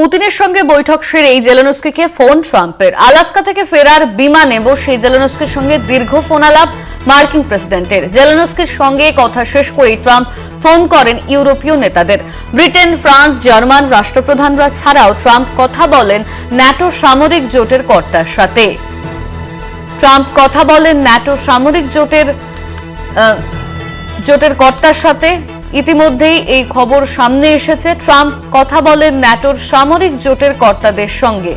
পুতিনের সঙ্গে বৈঠক সেরেই জেলেনস্কিকে ফোন ট্রাম্পের। আলাস্কা থেকে ফেরার বিমানে বসে জেলেনস্কির সঙ্গে দীর্ঘ ফোনালাপ মার্কিন প্রেসিডেন্টের। জেলেনস্কির সঙ্গে কথা শেষ করেই ট্রাম্প ফোন করেন ইউরোপীয় নেতাদের। ব্রিটেন, ফ্রান্স, জার্মান রাষ্ট্রপ্রধানরা ছাড়াও ট্রাম্প কথা বলেন ন্যাটো সামরিক জোটের কর্তার সাথে। ট্রাম্প কথা বলেন ন্যাটো সামরিক জোটের জোটের কর্তার সাথে। ইতিমধ্যেই এই খবর সামনে এসেছে। ট্রাম্প কথা বলেন ন্যাটোর সামরিক জোটের কর্তাদের সঙ্গে।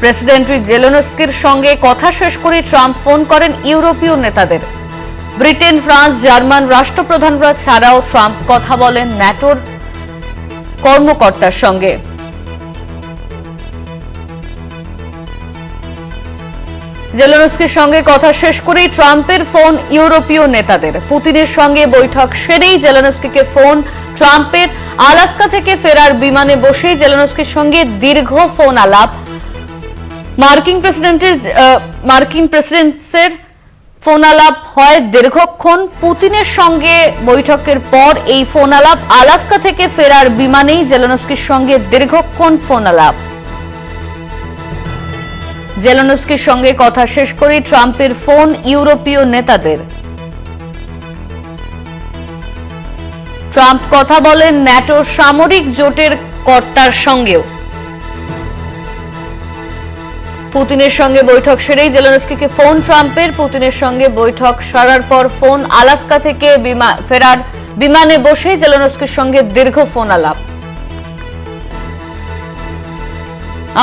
প্রেসিডেন্ট জেলোনস্কির সঙ্গে কথা শেষ করে ট্রাম্প ফোন করেন ইউরোপীয় নেতাদের। ব্রিটেন, ফ্রান্স, জার্মান রাষ্ট্রপ্রধানরা ছাড়াও ট্রাম্প কথা বলেন ন্যাটোর কর্মকর্তার সঙ্গে। জেলেনস্কির সঙ্গে কথা শেষ করেই ট্রাম্পের ফোন ইউরোপীয় নেতাদের। পুতিনের সঙ্গে বৈঠক সেরেই জেলেনস্কিকে ফোন ট্রাম্পের। আলাস্কা থেকে ফেরার বিমানে বসেই জেলেনস্কির সঙ্গে দীর্ঘ ফোন আলাপ। মার্কিন প্রেসিডেন্টের মার্কিন প্রেসিডেন্টসের ফোন আলাপ হয় দীর্ঘক্ষণ। পুতিনের সঙ্গে বৈঠকের পর এই ফোন আলাপ। আলাস্কা থেকে ফেরার বিমানেই জেলেনস্কির সঙ্গে দীর্ঘক্ষণ ফোন আলাপ। জেলেনস্কির সঙ্গে কথা শেষ করে ট্রাম্পের ফোন ইউরোপীয় নেতাদের। ট্রাম্প কথা বলেন ন্যাটো সামরিক জোটের কর্তার সঙ্গেও। পুতিনের সঙ্গে বৈঠক সেরেই জেলেনস্কিকে ফোন, ট্রাম্পের পুতিনের সঙ্গে বৈঠক সারার পর ফোন, আলাস্কা থেকে ফেরার বিমানে বসে জেলেনস্কির সঙ্গে দীর্ঘ ফোন আলাপ।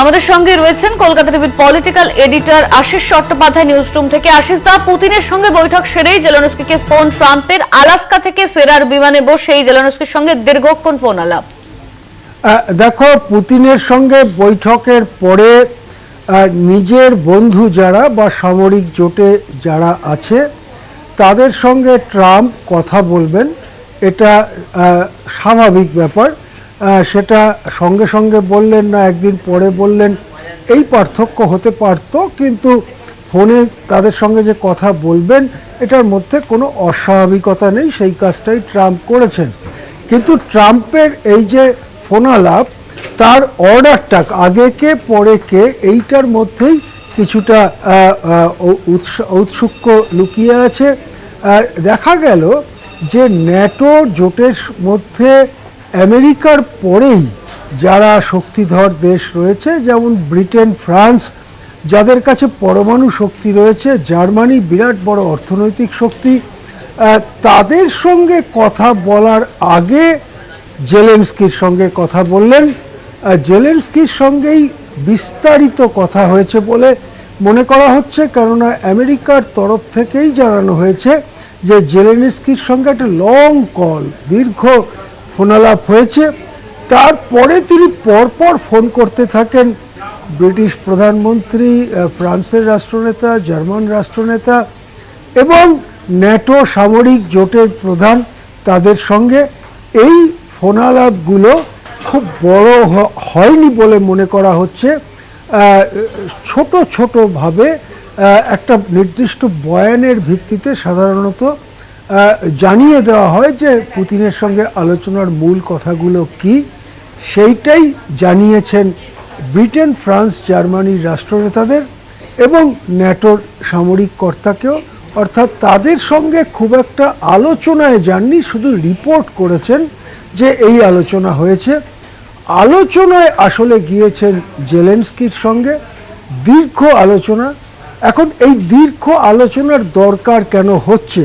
আমাদের সঙ্গে রয়েছেন কলকাতা টিভির political editor Ashis Chattopadhyay newsroom থেকে। আশিস দা, পুতিনের সঙ্গে বৈঠক সেরেই জেলেনস্কিকে ফোন ট্রাম্পের। আলাস্কা থেকে ফেরার বিমানে বসেই জেলেনস্কির সঙ্গে দীর্ঘক্ষণ ফোন আলাপ। দেখো, পুতিনের সঙ্গে বৈঠকের পরে নিজের বন্ধু যারা বা সামরিক জোটে যারা আছে, তাদের সঙ্গে ট্রাম্প কথা বলবেন। এটা স্বাভাবিক ব্যাপার। সেটা সঙ্গে সঙ্গে বললেন না, একদিন পরে বললেন। এই পার্থক্য হতে পারত, কিন্তু ফোনে তাদের সঙ্গে যে কথা বলবেন, এটার মধ্যে কোনো অস্বাভাবিকতা নেই, সেই কাজটাই ট্রাম্প করেছেন। কিন্তু ট্রাম্পের এই যে ফোনালাপ, তার অর্ডারটা আগে কে, পরে কে, এইটার মধ্যেই কিছুটা ঔৎসুক্য লুকিয়ে আছে। দেখা গেল যে ন্যাটো জোটের মধ্যে আমেরিকার পরেই যারা শক্তিধর দেশ রয়েছে, যেমন ব্রিটেন, ফ্রান্স, যাদের কাছে পরমাণু শক্তি রয়েছে, জার্মানি বিরাট বড় অর্থনৈতিক শক্তি তাদের সঙ্গে কথা বলার আগে জেলেন্সকির সঙ্গে কথা বললেন। জেলেন্সকির সঙ্গেই বিস্তারিত কথা হয়েছে বলে মনে করা হচ্ছে, কেননা আমেরিকার তরফ থেকেই জানানো হয়েছে যে জেলেনস্কির সঙ্গে একটা লং কল দীর্ঘ ফোনালাপ হয়েছে। তারপরে তিনি পরপর ফোন করতে থাকেন ব্রিটিশ প্রধানমন্ত্রী ফ্রান্সের রাষ্ট্রনেতা, জার্মান রাষ্ট্রনেতা এবং ন্যাটো সামরিক জোটের প্রধান তাদের সঙ্গে। এই ফোনালাপগুলো খুব বড় হয়নি বলে মনে করা হচ্ছে। ছোট ছোটভাবে একটা নির্দিষ্ট বয়ানের ভিত্তিতে সাধারণত জানিয়ে দেওয়া হয় যে পুতিনের সঙ্গে আলোচনার মূল কথাগুলো কি? সেইটাই জানিয়েছেন ব্রিটেন, ফ্রান্স জার্মানির রাষ্ট্রনেতাদের এবং ন্যাটোর সামরিক কর্তাকেও। অর্থাৎ তাদের সঙ্গে খুব একটা আলোচনায় যাননি, শুধু রিপোর্ট করেছেন যে এই আলোচনা হয়েছে। আলোচনায় আসলে গিয়েছেন জেলেন্সকির সঙ্গে। দীর্ঘ আলোচনা। এখন এই দীর্ঘ আলোচনার দরকার কেন হচ্ছে?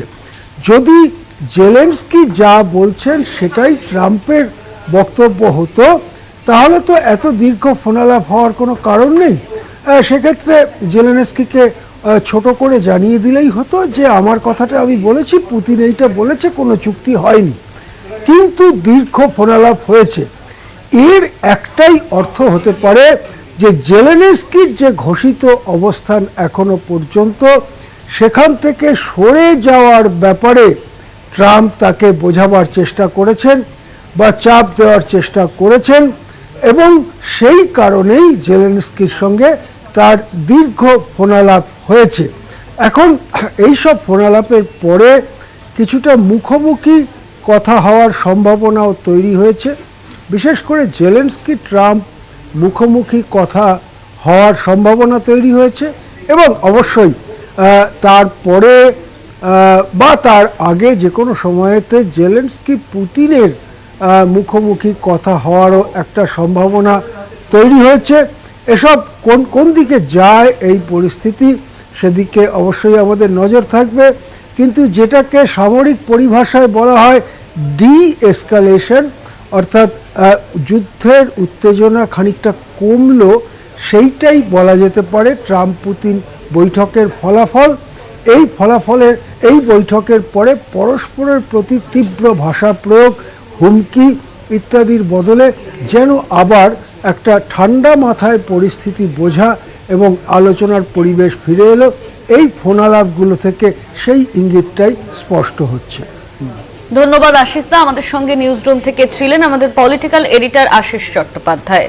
যদি জেলেন্সকি যা বলছেন সেটাই ট্রাম্পের বক্তব্য হতো, তাহলে তো এত দীর্ঘ ফোনালাপ হওয়ার কোনো কারণ নেই। সেক্ষেত্রে জেলেনস্কিকে ছোট করে জানিয়ে দিলেই হতো যে আমার কথাটা আমি বলেছি, পুতিন এইটা বলেছে, কোনো চুক্তি হয়নি। কিন্তু দীর্ঘ ফোনালাপ হয়েছে। এর একটাই অর্থ হতে পারে যে জেলেনস্কির যে ঘোষিত অবস্থান এখনও পর্যন্ত সেখান থেকে সরে যাওয়ার ব্যাপারে ট্রাম্প তাকে বোঝাবার চেষ্টা করেছেন বা চাপ দেওয়ার চেষ্টা করেছেন এবং সেই কারণেই জেলেনস্কির সঙ্গে তার দীর্ঘ ফোনালাপ হয়েছে। এখন এই সব ফোনালাপের পরে কিছুটা মুখোমুখি কথা হওয়ার সম্ভাবনাও তৈরি হয়েছে। বিশেষ করে জেলেন্সকি, ট্রাম্প মুখোমুখি কথা হওয়ার সম্ভাবনা তৈরি হয়েছে এবং অবশ্যই তারপরে বা তার আগে যে কোনো সময়েতে জেলেন্সকি পুতিনের মুখোমুখি কথা হওয়ারও একটা সম্ভাবনা তৈরি হয়েছে। এসব কোন কোন দিকে যায় এই পরিস্থিতি সেদিকে অবশ্যই আমাদের নজর থাকবে। কিন্তু যেটাকে সামরিক পরিভাষায় বলা হয় ডি এসকালেশন অর্থাৎ যুদ্ধের উত্তেজনা খানিকটা কমলো, সেইটাই বলা যেতে পারে ট্রাম্প পুতিন বৈঠকের ফলাফল। এই ফলাফলের, এই বৈঠকের পরে পরস্পরের প্রতি তীব্র ভাষা প্রয়োগ, হুমকি ইত্যাদির বদলে যেন আবার একটা ঠান্ডা মাথায় পরিস্থিতি বোঝা এবং আলোচনার পরিবেশ ফিরে এলো, এই ফোনালাপগুলো থেকে সেই ইঙ্গিতটাই স্পষ্ট হচ্ছে। ধন্যবাদ আশিস দা, আমাদের সঙ্গে নিউজ রুম থেকে ছিলেন আমাদের পলিটিক্যাল এডিটর আশিস চট্টোপাধ্যায়।